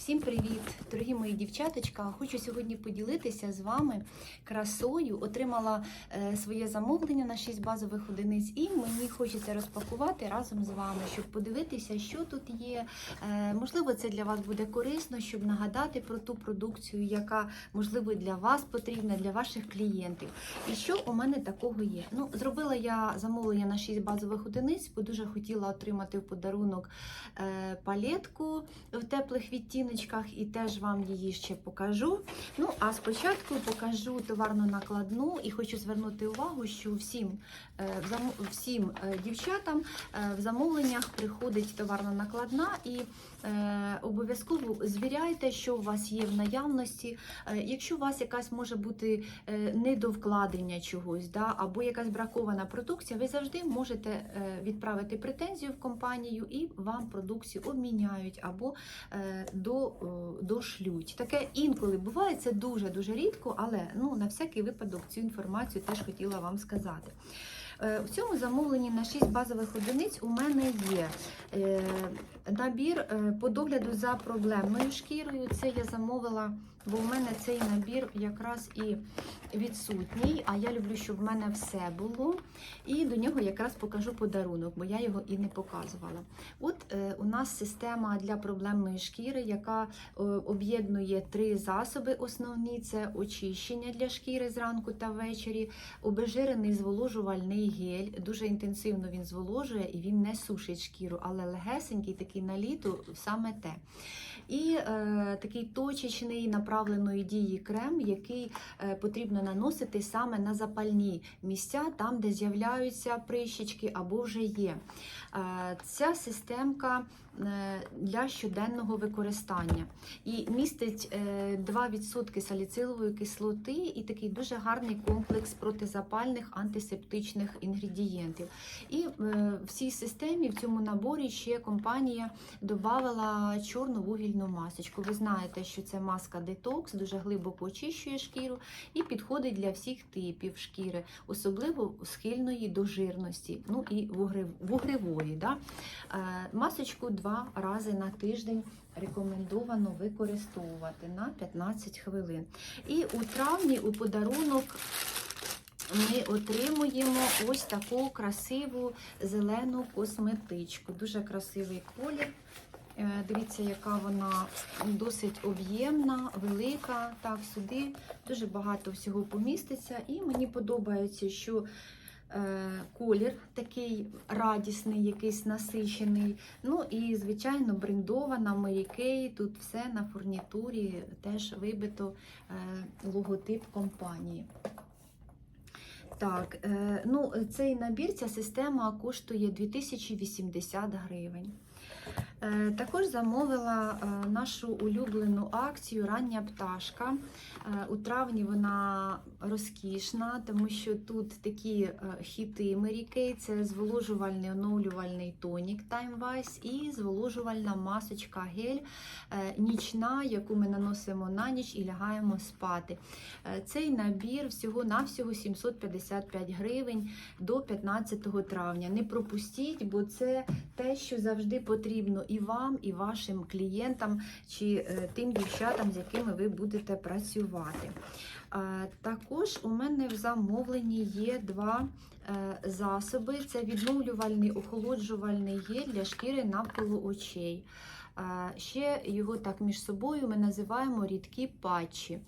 Всім привіт, дорогі мої дівчаточка. Хочу сьогодні поділитися з вами красою. Отримала е, своє замовлення на 6 базових одиниць, і мені хочеться розпакувати разом з вами, щоб подивитися, що тут є. Е, можливо, це для вас буде корисно, щоб нагадати про ту продукцію, яка можливо для вас потрібна, для ваших клієнтів. І що у мене такого є? Ну, зробила я замовлення на 6 базових одиниць, бо дуже хотіла отримати в подарунок е, палетку в теплих відтіночках, і теж вам її ще покажу. Ну, а спочатку покажу товарну накладну і хочу звернути увагу, що всім, е, всім е, дівчатам е, в замовленнях приходить товарна накладна і обов'язково звіряйте, що у вас є в наявності. Якщо у вас якась може бути недовкладення чогось, да, або якась бракована продукція, ви завжди можете відправити претензію в компанію і вам продукцію обміняють або е, до, е, дошлють. Таке інколи буває, це дуже-дуже рідко, але ну, на всякий випадок цю інформацію теж хотіла вам сказати. Е, В цьому замовленні на 6 базових одиниць у мене є е, набір е, по догляду за проблемною шкірою. Це я замовила, бо в мене цей набір якраз і відсутній, а я люблю, щоб в мене все було. І до нього якраз покажу подарунок, бо я його і не показувала. От у нас система для проблемної шкіри, яка об'єднує три засоби основні: це очищення для шкіри зранку та ввечері, обезжирений зволожувальний гель. Дуже інтенсивно він зволожує і він не сушить шкіру, але легесенький такий на літо саме те. І е, такий точечний направленої дії крем, який е, потрібно наносити саме на запальні місця, там, де з'являються прищечки або вже є. Е, ця системка для щоденного використання і містить е, 2% саліцилової кислоти і такий дуже гарний комплекс протизапальних антисептичних інгредієнтів. І е, в цій системі, в цьому наборі ще компанія додавала чорну вугільну масочку. Ви знаєте, що це маска детокс, дуже глибоко очищує шкіру і підходить для всіх типів шкіри, особливо схильної до жирності, ну і вугрив- вугревої. Да? Е, Масочку два рази на тиждень. Рекомендовано використовувати на 15 хвилин. І у травні у подарунок ми отримуємо ось таку красиву зелену косметичку. Дуже красивий колір. Е, Дивіться, яка вона досить об'ємна, велика. Так, сюди дуже багато всього поміститься. І мені подобається, що колір такий радісний, якийсь насичений. Ну і, звичайно, брендована Kay. Тут все на фурнітурі теж вибито е, логотип компанії. Так, е, ну цей набір, ця система коштує 2080 гривень. Е, Також замовила е, нашу улюблену акцію Рання пташка. Е, У травні вона розкішна, тому що тут такі хіти Mary Kay, це зволожувальний оновлювальний тонік Time Wise і зволожувальна масочка гель нічна, яку ми наносимо на ніч і лягаємо спати. Цей набір всього-навсього 755 гривень до 15 травня. Не пропустіть, бо це те, що завжди потрібно і вам, і вашим клієнтам, чи е, тим дівчатам, з якими ви будете працювати. Також у мене в замовленні є два е, засоби: це відновлювальний охолоджувальний гель для шкіри навколо очей. Ще його так між собою ми називаємо рідкі патчі.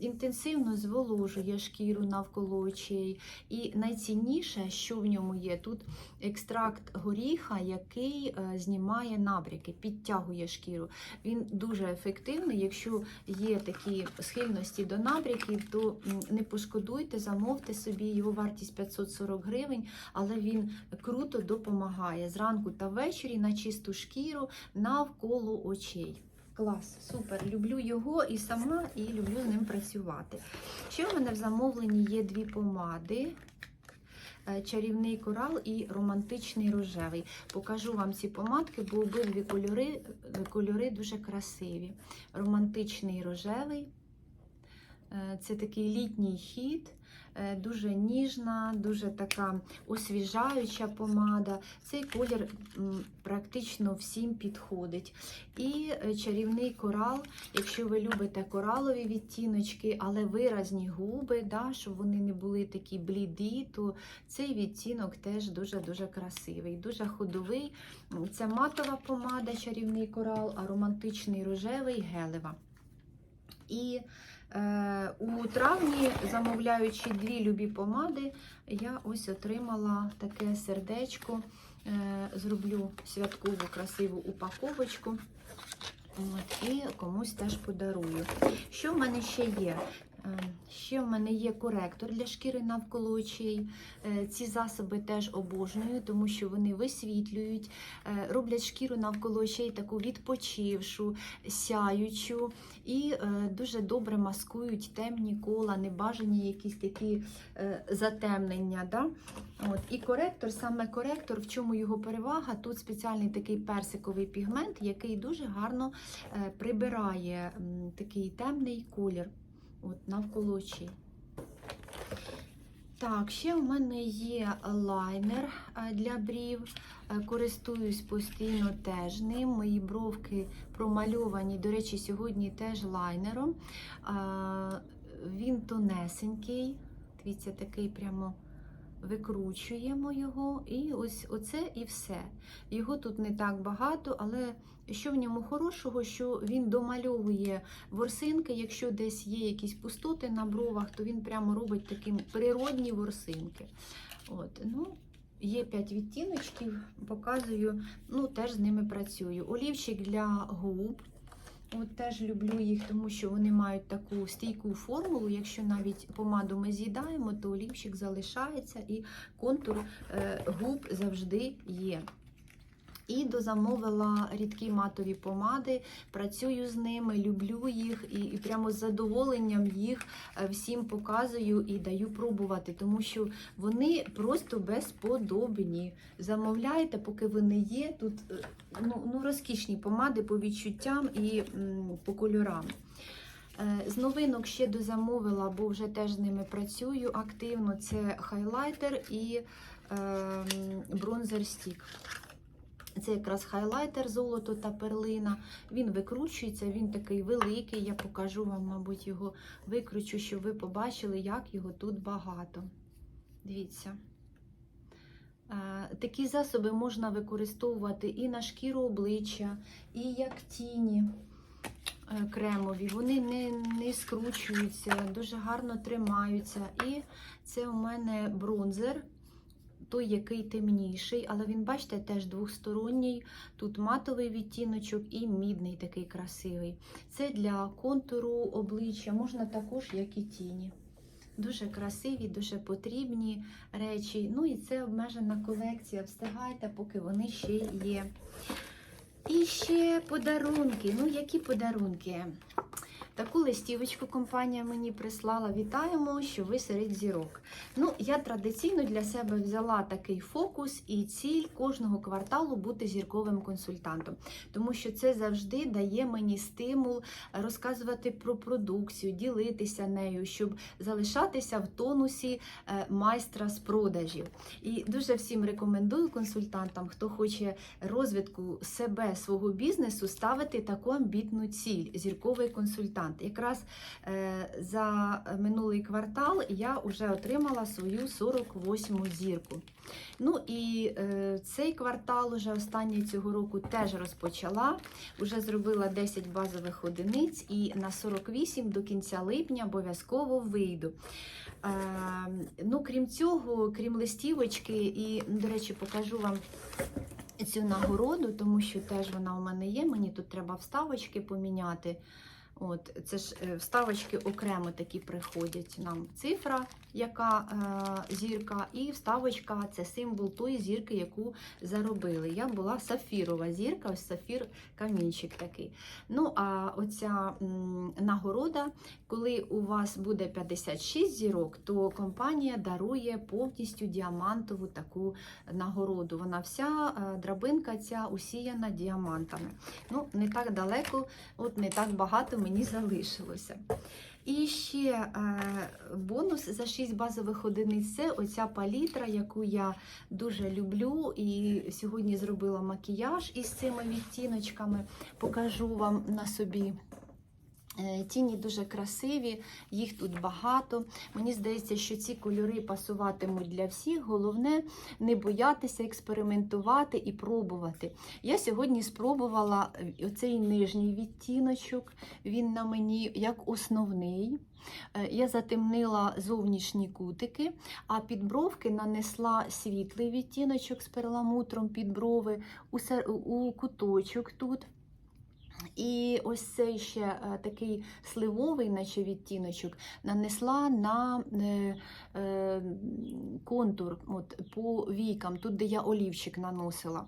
Інтенсивно зволожує шкіру навколо очей. І найцінніше, що в ньому є, тут екстракт горіха, який е, знімає набряки, підтягує шкіру. Він дуже ефективний. Якщо є такі схильності до набряків, то не пошкодуйте, замовте собі його вартість 540 гривень, але він круто допомагає зранку та ввечері на чисту шкіру навколо очей. Клас, супер. Люблю його і сама, і люблю з ним працювати. Ще в мене в замовленні є дві помади. е, Чарівний корал і романтичний рожевий. Покажу вам ці помадки, бо обидві кольори, кольори дуже красиві. Романтичний рожевий Е, Це такий літній хід, е, дуже ніжна, дуже така освіжаюча помада. Цей колір практично всім підходить. І е, чарівний корал, якщо ви любите коралові відтіночки, але виразні губи, да, щоб вони не були такі бліді, то цей відтінок теж дуже-дуже красивий, дуже ходовий. Це матова помада, чарівний корал, а романтичний рожевий гелева. І е, у травні, замовляючи дві любі помади, я ось отримала таке сердечко. Е, зроблю святкову красиву упаковочку. От, і комусь теж подарую. Що в мене ще є? Е, Ще в мене є коректор для шкіри навколо очей. Е, Ці засоби теж обожнюю, тому що вони висвітлюють, е, роблять шкіру навколо очей таку відпочившу, сяючу і дуже добре маскують темні кола, небажані якісь такі затемнення. Да? От. І коректор, саме коректор, в чому його перевага? Тут спеціальний такий персиковий пігмент, який дуже гарно прибирає такий темний колір от, навколо очей. Так, ще в мене є лайнер е, для брів. Е, Користуюсь постійно теж ним. Мої бровки промальовані. До речі, сьогодні теж лайнером. Він тонесенький. Дивіться, такий прямо викручуємо його. І ось оце і все. Його тут не так багато, але що в ньому хорошого, що він домальовує ворсинки. Якщо десь є якісь пустоти на бровах, то він прямо робить такі природні ворсинки. От, ну, Є 5 відтіночків, показую, ну теж з ними працюю. Олівчик для губ. От теж люблю їх, тому що вони мають таку стійку формулу. Якщо навіть помаду ми з'їдаємо, то олівчик залишається і контур е, губ завжди є. І дозамовила рідкі матові помади, працюю з ними, люблю їх і, і прямо з задоволенням їх е, всім показую і даю пробувати, тому що вони просто безподобні. Замовляйте, поки вони є. Тут е, ну, ну, розкішні помади по відчуттям і м, по кольорам. Е, З новинок ще дозамовила, бо вже теж з ними працюю активно. Це хайлайтер і е, бронзер стік. Це якраз хайлайтер золото та перлина. Він викручується, він такий великий. Я покажу вам, мабуть, його викручу, щоб ви побачили, як його тут багато. Дивіться. Е, Такі засоби можна використовувати і на шкіру обличчя, і як тіні е, кремові. Вони не, не скручуються, дуже гарно тримаються. І це у мене бронзер той, який темніший, але він, бачите, теж двосторонній. Тут матовий відтіночок і мідний такий красивий. Це для контуру обличчя, можна також, як і тіні. Дуже красиві, дуже потрібні речі. Ну і це обмежена колекція. Встигайте, поки вони ще є. І ще подарунки. Ну, які подарунки? Таку листівочку компанія мені прислала. Вітаємо, що ви серед зірок. Ну, я традиційно для себе взяла такий фокус і ціль кожного кварталу бути зірковим консультантом, тому що це завжди дає мені стимул розказувати про продукцію, ділитися нею, щоб залишатися в тонусі е, майстра з продажів. І дуже всім рекомендую консультантам, хто хоче розвитку себе, свого бізнесу, ставити таку амбітну ціль зірковий консультант. Якраз е, за минулий квартал я вже отримала свою 48-му зірку. Ну і е, цей квартал, уже останній цього року, теж розпочала. Уже зробила 10 базових одиниць і на 48 до кінця липня обов'язково вийду. Е, ну, крім цього, крім листівочки, і, до речі, покажу вам. Цю нагороду, тому що теж вона у мене є. Мені тут треба вставочки поміняти. От, Це ж е, вставочки окремо такі приходять. Нам цифра, яка е, зірка, і вставочка це символ тої зірки, яку заробили. Я була сафірова зірка, ось сафір камінчик такий. Ну, а оця м, нагорода, коли у вас буде 56 зірок, то компанія дарує повністю діамантову таку нагороду. Вона вся е, драбинка ця усіяна діамантами. Ну, не так далеко, от не так багато мені залишилося. І ще е, бонус за 6 базових одиниць це оця палітра, яку я дуже люблю. І сьогодні зробила макіяж із цими відтіночками. Покажу вам на собі. Е, Тіні дуже красиві, їх тут багато. Мені здається, що ці кольори пасуватимуть для всіх. Головне не боятися експериментувати і пробувати. Я сьогодні спробувала е, оцей нижній відтіночок, він на мені як основний. Е, Я затемнила зовнішні кутики, а під бровки нанесла світлий відтіночок з перламутром під брови у куточок тут. І ось цей ще е, такий сливовий, наче відтіночок, нанесла на е, е, контур от, по війкам, тут, де я олівчик наносила.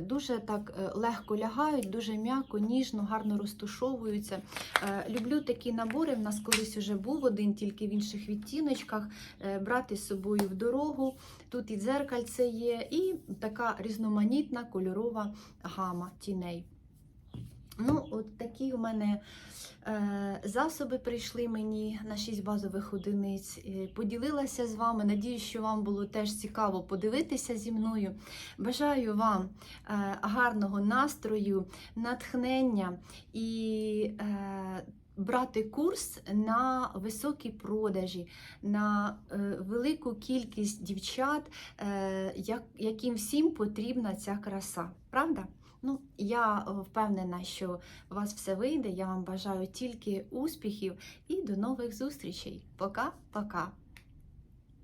Дуже так легко лягають, дуже м'яко, ніжно, гарно розтушовуються. Люблю такі набори. В нас колись вже був один, тільки в інших відтіночках. Брати з собою в дорогу. Тут і дзеркальце є, і така різноманітна кольорова гама тіней. Ну, от такі у мене е, засоби прийшли мені на 6 базових одиниць. Поділилася з вами. Надію, що вам було теж цікаво подивитися зі мною. Бажаю вам е, гарного настрою, натхнення і. Е, Брати курс на високі продажі, на е, велику кількість дівчат, е, як, яким всім потрібна ця краса. Правда? Ну, я е, впевнена, що у вас все вийде. Я вам бажаю тільки успіхів і до нових зустрічей. Пока-пока.